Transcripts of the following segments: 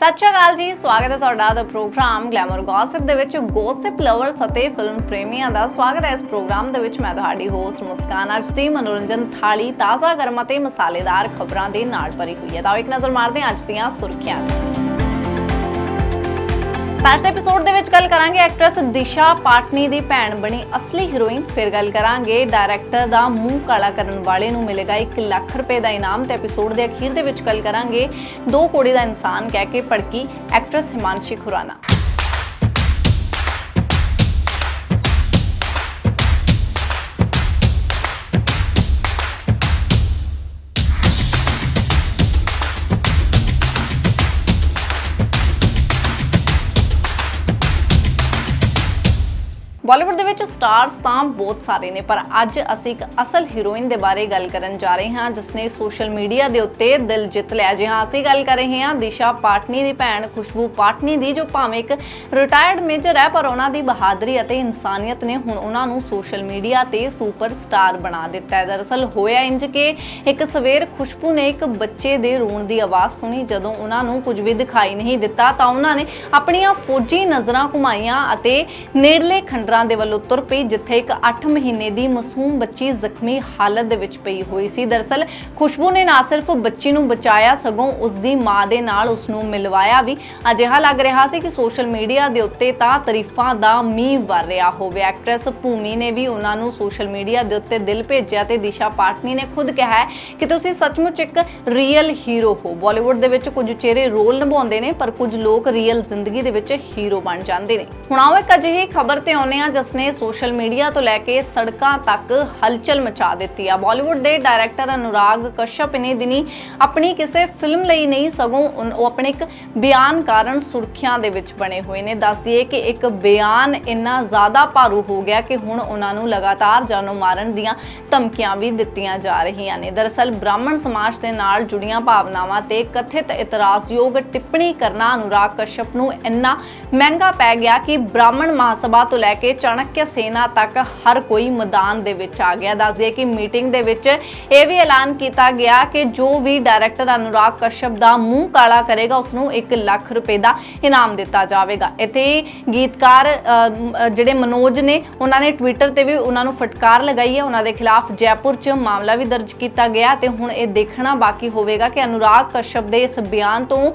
ਸਤਿ ਸ਼੍ਰੀ ਅਕਾਲ ਜੀ, ਸਵਾਗਤ ਹੈ ਤੁਹਾਡਾ ਦਾ ਪ੍ਰੋਗਰਾਮ ਗਲੈਮਰ ਗੌਸਿਪ ਦੇ ਵਿੱਚ। ਗੌਸਿਪ ਲਵਰਸ ਅਤੇ ਫਿਲਮ ਪ੍ਰੇਮੀਆਂ ਦਾ ਸਵਾਗਤ ਹੈ ਇਸ ਪ੍ਰੋਗਰਾਮ ਦੇ ਵਿੱਚ। ਮੈਂ ਤੁਹਾਡੀ ਹੋਸਟ ਮੁਸਕਾਨ ਅੱਜ ਦੀ ਮਨੋਰੰਜਨ ਥਾਲੀ, ਤਾਜ਼ਾ ਗਰਮ ਅਤੇ ਮਸਾਲੇਦਾਰ ਖਬਰਾਂ ਦੇ ਨਾਲ ਭਰੀ ਹੋਈ ਹੈ। ਤਾਂ ਇੱਕ ਨਜ਼ਰ ਮਾਰਦੇ ਹਾਂ ਅੱਜ ਦੀਆਂ ਸੁਰਖੀਆਂ। ਤਾਂ ਅੱਜ ਦੇ ਐਪੀਸੋਡ ਦੇ ਵਿੱਚ ਗੱਲ ਕਰਾਂਗੇ ਐਕਟਰੈਸ ਦਿਸ਼ਾ ਪਾਟਨੀ ਦੀ ਭੈਣ ਬਣੀ ਅਸਲੀ ਹੀਰੋਇਨ ਫਿਰ ਗੱਲ ਕਰਾਂਗੇ ਡਾਇਰੈਕਟਰ ਦਾ ਮੂੰਹ ਕਾਲਾ ਕਰਨ ਵਾਲੇ ਨੂੰ ਮਿਲੇਗਾ 1 ਲੱਖ ਰੁਪਏ ਦਾ ਇਨਾਮ ਤੇ ਐਪੀਸੋਡ ਦੇ ਅਖੀਰ ਦੇ ਵਿੱਚ ਗੱਲ ਕਰਾਂਗੇ। ਦੋ ਕੋੜੀ ਦਾ ਇਨਸਾਨ ਕਹਿ ਕੇ ਭੜਕੀ ਐਕਟਰੈਸ ਹਿਮਾਂਸ਼ੀ ਖੁਰਾਨਾ। ਬਾਲੀਵੁੱਡ ਦੇ ਵਿੱਚ ਸਟਾਰਸ ਤਾਂ ਬਹੁਤ ਸਾਰੇ ਨੇ, ਪਰ ਅੱਜ ਅਸੀਂ ਇੱਕ ਅਸਲ ਹੀਰੋਇਨ ਦੇ ਬਾਰੇ ਗੱਲ ਕਰਨ ਜਾ ਰਹੇ ਹਾਂ ਜਿਸ ਨੇ ਸੋਸ਼ਲ ਮੀਡੀਆ ਦੇ ਉੱਤੇ ਦਿਲ ਜਿੱਤ ਲਿਆ। ਜੀ ਹਾਂ, ਅਸੀਂ ਗੱਲ ਕਰ ਰਹੇ ਹਾਂ ਦਿਸ਼ਾ ਪਾਟਨੀ ਦੀ ਭੈਣ, ਖੁਸ਼ਬੂ ਪਾਟਨੀ ਦੀ, ਜੋ ਭਾਵੇਂ ਇੱਕ ਰਿਟਾਇਰਡ ਮੇਜਰ ਹੈ, ਪਰ ਉਹਨਾਂ ਦੀ ਬਹਾਦਰੀ ਅਤੇ ਇਨਸਾਨੀਅਤ ਨੇ ਹੁਣ ਉਹਨਾਂ ਨੂੰ ਸੋਸ਼ਲ ਮੀਡੀਆ ਤੇ ਸੁਪਰਸਟਾਰ ਬਣਾ ਦਿੱਤਾ ਹੈ। ਦਰਅਸਲ ਹੋਇਆ ਇੰਜ ਕਿ ਇੱਕ ਸਵੇਰ ਖੁਸ਼ਬੂ ਨੇ ਇੱਕ ਬੱਚੇ ਦੇ ਰੋਣ ਦੀ ਆਵਾਜ਼ ਸੁਣੀ। ਜਦੋਂ ਉਹਨਾਂ ਨੂੰ ਕੁਝ ਵੀ ਦਿਖਾਈ ਨਹੀਂ ਦਿੱਤਾ, ਤਾਂ ਉਹਨਾਂ ਨੇ ਆਪਣੀਆਂ ਫੌਜੀ ਨਜ਼ਰਾਂ ਘੁਮਾਈਆਂ ਅਤੇ ਨੇੜਲੇ ਖੰਡਰਾਂ ਦੇ ਵੱਲੋਂ ਤੁਰ ਪਈ, ਜਿੱਥੇ ਇੱਕ 8 ਮਹੀਨੇ ਦੀ ਮਾਸੂਮ ਬੱਚੀ ਜ਼ਖਮੀ ਹਾਲਤ ਦੇ ਵਿੱਚ ਪਈ ਹੋਈ ਸੀ। ਦਰਅਸਲ ਖੁਸ਼ਬੂ ਨੇ ਨਾ ਸਿਰਫ ਬੱਚੀ ਨੂੰ ਬਚਾਇਆ, ਸਗੋਂ ਉਸ ਦੀ ਮਾਂ ਦੇ ਨਾਲ ਉਸ ਨੂੰ ਮਿਲਵਾਇਆ ਵੀ। ਅਜਿਹਾ ਲੱਗ ਰਿਹਾ ਸੀ ਕਿ ਸੋਸ਼ਲ ਮੀਡੀਆ ਦੇ ਉੱਤੇ ਤਾਂ ਤਾਰੀਫਾਂ ਦਾ ਮੀਂਹ ਵਰ ਰਿਹਾ ਹੋਵੇ। ਐਕਟਰੈਸ ਭੂਮੀ ਨੇ ਵੀ ਉਹਨਾਂ ਨੂੰ ਸੋਸ਼ਲ ਮੀਡੀਆ ਦੇ ਉੱਤੇ ਦਿਲ ਭੇਜਿਆ ਤੇ ਦਿਸ਼ਾ ਪਾਟਨੀ ਨੇ ਖੁਦ ਕਿਹਾ ਕਿ ਤੁਸੀਂ ਸੱਚਮੁੱਚ ਇੱਕ ਰੀਅਲ ਹੀਰੋ ਹੋ। ਬਾਲੀਵੁੱਡ ਦੇ ਵਿੱਚ ਕੁਝ ਚਿਹਰੇ ਰੋਲ ਨਿਭਾਉਂਦੇ ਨੇ, ਪਰ ਕੁਝ ਲੋਕ ਰੀਅਲ ਜ਼ਿੰਦਗੀ ਦੇ ਵਿੱਚ ਹੀਰੋ ਬਣ ਜਾਂਦੇ ਨੇ। ਹੁਣ ਆਓ ਇੱਕ ਅਜਿਹੀ ਖਬਰ ਤੇ ਆਉਂਦੇ ਆ ਜਿਸ ਨੇ ਸੋਸ਼ਲ ਮੀਡੀਆ ਤੋਂ ਲੈ ਕੇ ਸੜਕਾਂ ਤੱਕ ਹਲਚਲ ਮਚਾ ਦਿੱਤੀ ਆ। ਬਾਲੀਵੁੱਡ ਦੇ ਡਾਇਰੈਕਟਰ ਅਨੁਰਾਗ ਕਸ਼ਯਪ ਨੇ ਦਿਨੀ ਆਪਣੀ ਕਿਸੇ ਫਿਲਮ ਲਈ ਨਹੀਂ, ਸਗੋਂ ਉਹ ਆਪਣੇ ਇੱਕ ਬਿਆਨ ਕਾਰਨ ਸੁਰਖੀਆਂ ਦੇ ਵਿੱਚ ਬਣੇ ਹੋਏ ਨੇ। ਦੱਸ ਦਈਏ ਕਿ ਇੱਕ ਬਿਆਨ ਇੰਨਾ ਜ਼ਿਆਦਾ ਭਾਰੂ ਹੋ ਗਿਆ ਕਿ ਹੁਣ ਉਹਨਾਂ ਨੂੰ ਲਗਾਤਾਰ ਜਾਨੋਂ ਮਾਰਨ ਦੀਆਂ ਧਮਕੀਆਂ ਵੀ ਦਿੱਤੀਆਂ ਜਾ ਰਹੀਆਂ ਨੇ। ਦਰਅਸਲ ਬ੍ਰਾਹਮਣ ਸਮਾਜ ਦੇ ਨਾਲ ਜੁੜੀਆਂ ਭਾਵਨਾਵਾਂ ਤੇ ਕਥਿਤ ਇਤਰਾਜ਼ਯੋਗ ਟਿੱਪਣੀ ਕਰਨਾ ਅਨੁਰਾਗ ਕਸ਼ਯਪ ਨੂੰ ਇੰਨਾ ਮਹਿੰਗਾ ਪੈ ਗਿਆ ਕਿ ਬ੍ਰਾਹਮਣ ਮਹਾਸਭਾ ਤੋਂ ਲੈ ਕੇ ਚਾਣਕਿਆ ਸੇਨਾ ਤੱਕ ਹਰ ਕੋਈ ਮੈਦਾਨ ਦੇ ਵਿੱਚ ਆ ਗਿਆ। ਦੱਸ ਕਿ ਮੀਟਿੰਗ ਦੇ ਵਿੱਚ ਇਹ ਵੀ ਐਲਾਨ ਕੀਤਾ ਗਿਆ ਕਿ ਜੋ ਵੀ ਡਾਇਰੈਕਟਰ ਅਨੁਰਾਗ ਕਸ਼ਯਪ ਦਾ ਮੂੰਹ ਕਾਲਾ ਕਰੇਗਾ ਉਸ ਨੂੰ 1 ਲੱਖ ਰੁਪਏ ਦਾ ਇਨਾਮ ਦਿੱਤਾ ਜਾਵੇਗਾ। ਇੱਥੇ ਗੀਤਕਾਰ ਜਿਹੜੇ ਮਨੋਜ ਨੇ, ਉਹਨਾਂ ਨੇ ਟਵਿੱਟਰ ਤੇ ਵੀ ਉਹਨਾਂ ਨੂੰ ਫਟਕਾਰ ਲਗਾਈ ਹੈ। ਉਹਨਾਂ ਦੇ ਖਿਲਾਫ ਜੈਪੁਰ 'ਚ ਮਾਮਲਾ ਵੀ ਦਰਜ ਕੀਤਾ ਗਿਆ ਤੇ ਹੁਣ ਇਹ ਦੇਖਣਾ ਬਾਕੀ ਹੋਵੇਗਾ ਕਿ ਅਨੁਰਾਗ ਕਸ਼ਯਪ ਦੇ ਇਸ ਬਿਆਨ ਤੋਂ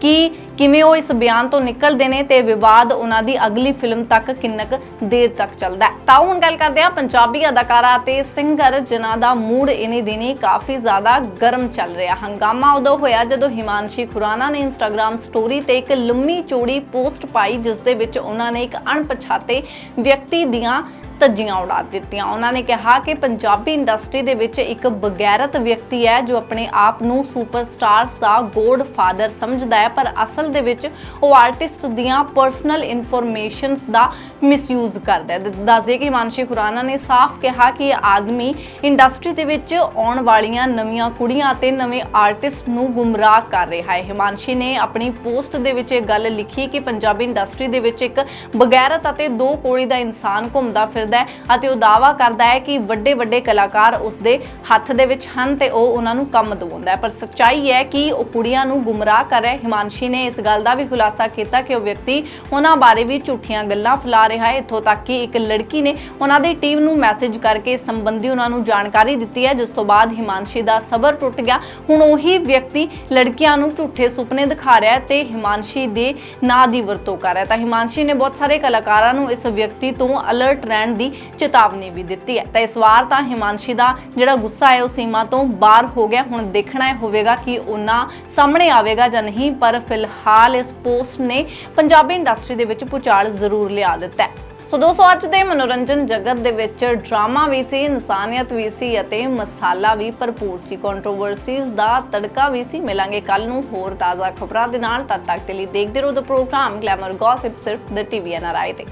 ਕੀ, ਕਿਵੇਂ ਉਹ ਇਸ ਬਿਆਨ ਤੋਂ ਨਿਕਲਦੇ ਨੇ ਤੇ ਵਿਵਾਦ ਉਹਨਾਂ ਦੀ ਅਗਲੀ ਫਿਲਮ ਤੱਕ ਕਿੰਨਾ ਦੇਰ ਤੱਕ ਚੱਲਦਾ ਹੈ। ਤਾਂ ਹੁਣ ਗੱਲ ਕਰਦੇ ਹਾਂ ਪੰਜਾਬੀ ਅਦਾਕਾਰਾ ਤੇ ਸਿੰਗਰ, ਜਿਨ੍ਹਾਂ ਦਾ ਮੂਡ ਇਨੀ ਦਿਨੀ ਕਾਫੀ ਜ਼ਿਆਦਾ ਗਰਮ ਚੱਲ ਰਿਹਾ। ਹੰਗਾਮਾ ਉਦੋਂ ਹੋਇਆ ਜਦੋਂ ਹਿਮਾਂਸ਼ੀ ਖੁਰਾਨਾ ਨੇ ਇੰਸਟਾਗ੍ਰam ਸਟੋਰੀ ਤੇ ਇੱਕ ਲੰਮੀ ਚੌੜੀ ਪੋਸਟ ਪਾਈ, ਜਿਸ ਦੇ ਵਿੱਚ ਉਹਨਾਂ ਨੇ ਇੱਕ ਅਣਪਛਾਤੇ ਵਿਅਕਤੀ ਦੀਆਂ ਧੱਜੀਆਂ ਉਡਾ ਦਿੱਤੀਆਂ। ਉਹਨਾਂ ਨੇ ਕਿਹਾ ਕਿ ਪੰਜਾਬੀ ਇੰਡਸਟਰੀ ਦੇ ਵਿੱਚ ਇੱਕ ਬਗੈਰਤ ਵਿਅਕਤੀ ਹੈ, ਜੋ ਆਪਣੇ ਆਪ ਨੂੰ ਸੁਪਰਸਟਾਰਸ ਦਾ ਗੋਡ ਫਾਦਰ ਸਮਝਦਾ ਹੈ, ਪਰ ਅਸਲ ਦੇ ਵਿੱਚ ਉਹ ਆਰਟਿਸਟ ਦੀ ਦੀਆਂ ਪਰਸਨਲ ਇਨਫੋਰਮੇਸ਼ਨਸ ਦਾ ਮਿਸਯੂਜ਼ ਕਰਦਾ ਹੈ। ਦੱਸਦੇ ਕਿ ਹਿਮਾਂਸ਼ੀ ਖੁਰਾਨਾ ਨੇ ਸਾਫ਼ ਕਿਹਾ ਕਿ ਇਹ ਆਦਮੀ ਇੰਡਸਟਰੀ ਦੇ ਵਿੱਚ ਆਉਣ ਵਾਲੀਆਂ ਨਵੀਆਂ ਕੁੜੀਆਂ ਅਤੇ ਨਵੇਂ ਆਰਟਿਸਟ ਨੂੰ ਗੁੰਮਰਾਹ ਕਰ ਰਿਹਾ ਹੈ। ਹਿਮਾਂਸ਼ੀ ਨੇ ਆਪਣੀ ਪੋਸਟ ਦੇ ਵਿੱਚ ਇਹ ਗੱਲ ਲਿਖੀ ਕਿ ਪੰਜਾਬੀ ਇੰਡਸਟਰੀ ਦੇ ਵਿੱਚ ਇੱਕ ਬਗੈਰਤ ਅਤੇ ਦੋ ਕੋੜੀ ਦਾ ਇਨਸਾਨ ਘੁੰਮਦਾ ਫਿਰਦਾ ਹੈ ਅਤੇ ਉਹ ਦਾਅਵਾ ਕਰਦਾ ਹੈ ਕਿ ਵੱਡੇ ਵੱਡੇ ਕਲਾਕਾਰ ਉਸ ਦੇ ਹੱਥ ਦੇ ਵਿੱਚ ਹਨ ਤੇ ਉਹ ਉਹਨਾਂ ਨੂੰ ਕੰਮ ਦਿਵਾਉਂਦਾ ਹੈ। ਪਰ ਸੱਚਾਈ ਹੈ ਕਿ ਉਹ ਕੁੜੀਆਂ ਨੂੰ ਗੁੰਮਰਾਹ ਕਰ ਰਿਹਾ ਹੈ। ਹਿਮਾਂਸ਼ੀ ਨੇ ਇਸ ਗੱਲ ਦਾ ਵੀ ਖੁਲਾਸਾ ਕੀਤਾ ਕਿ ਉਹ ਵਿਅਕਤੀ ਉਹਨਾਂ ਬਾਰੇ ਵੀ ਝੂਠੀਆਂ ਗੱਲਾਂ ਫੈਲਾ ਰਿਹਾ ਹੈ। ਇੱਥੋਂ ਤੱਕ ਕਿ ਇੱਕ ਲੜਕੀ ਨੇ ਉਹਨਾਂ ਦੀ ਟੀਮ ਨੂੰ ਮੈਸੇਜ ਕਰਕੇ ਇਸ ਸੰਬੰਧੀ ਉਹਨਾਂ ਨੂੰ ਜਾਣਕਾਰੀ ਦਿੱਤੀ ਹੈ, ਜਿਸ ਤੋਂ ਬਾਅਦ ਹਿਮਾਂਸ਼ੀ ਦਾ ਸਬਰ ਟੁੱਟ ਗਿਆ। ਹੁਣ ਉਹੀ ਵਿਅਕਤੀ ਲੜਕੀਆਂ ਨੂੰ ਝੂਠੇ ਸੁਪਨੇ ਦਿਖਾ ਰਿਹਾ ਤੇ ਹਿਮਾਂਸ਼ੀ ਦੇ ਨਾਂ ਦੀ ਵਰਤੋਂ ਕਰ ਰਿਹਾ ਤਾਂ ਹਿਮਾਂਸ਼ੀ ਨੇ ਬਹੁਤ ਸਾਰੇ ਕਲਾਕਾਰਾਂ ਨੂੰ ਇਸ ਵਿਅਕਤੀ ਤੋਂ ਅਲਰਟ ਰਹਿਣ ਦੀ ਚੇਤਾਵਨੀ ਵੀ ਦਿੱਤੀ ਹੈ। ਤਾਂ ਇਸ ਵਾਰ ਤਾਂ ਹਿਮਾਂਸ਼ੀ ਦਾ ਜਿਹੜਾ ਗੁੱਸਾ ਹੈ, ਉਹ ਸੀਮਾ ਤੋਂ ਬਾਹਰ ਹੋ ਗਿਆ। ਹੁਣ ਦੇਖਣਾ ਹੋਵੇਗਾ ਕਿ ਉਹਨਾਂ ਸਾਹਮਣੇ ਆਵੇਗਾ ਜਾਂ ਨਹੀਂ, ਪਰ ਫਿਲਹਾਲ ਇਸ ਪੋਸਟ ਨੇ ਪੰਜਾਬੀ ਇੰਡਸਟਰੀ ਦੇ ਵਿੱਚ ਪੁਚਾਲ ਜ਼ਰੂਰ ਲਿਆ ਦਿੱਤਾ ਹੈ। ਸੋ ਦੋਸਤੋ, ਅੱਜ ਦੇ ਮਨੋਰੰਜਨ ਜਗਤ ਦੇ ਵਿੱਚ ਡਰਾਮਾ ਵੀ ਸੀ, ਇਨਸਾਨੀਅਤ ਵੀ ਸੀ ਅਤੇ ਮਸਾਲਾ ਵੀ ਭਰਪੂਰ ਸੀ। ਕੰਟਰੋਵਰਸੀਜ਼ ਦਾ ਤੜਕਾ ਵੀ ਸੀ। ਮਿਲਾਂਗੇ ਕੱਲ ਨੂੰ ਹੋਰ ਤਾਜ਼ਾ ਖਬਰਾਂ ਦੇ ਨਾਲ। ਤਦ ਤੱਕ ਦੇ ਲਈ ਦੇਖਦੇ ਰਹੋ ਦ ਪ੍ਰੋਗਰਾਮ ਗਲੈਮਰ ਗੌਸਿਪ ਸਿਰਫ ਦ ਟੀਵੀ ਐਨਆਰਆਈ ਤੇ।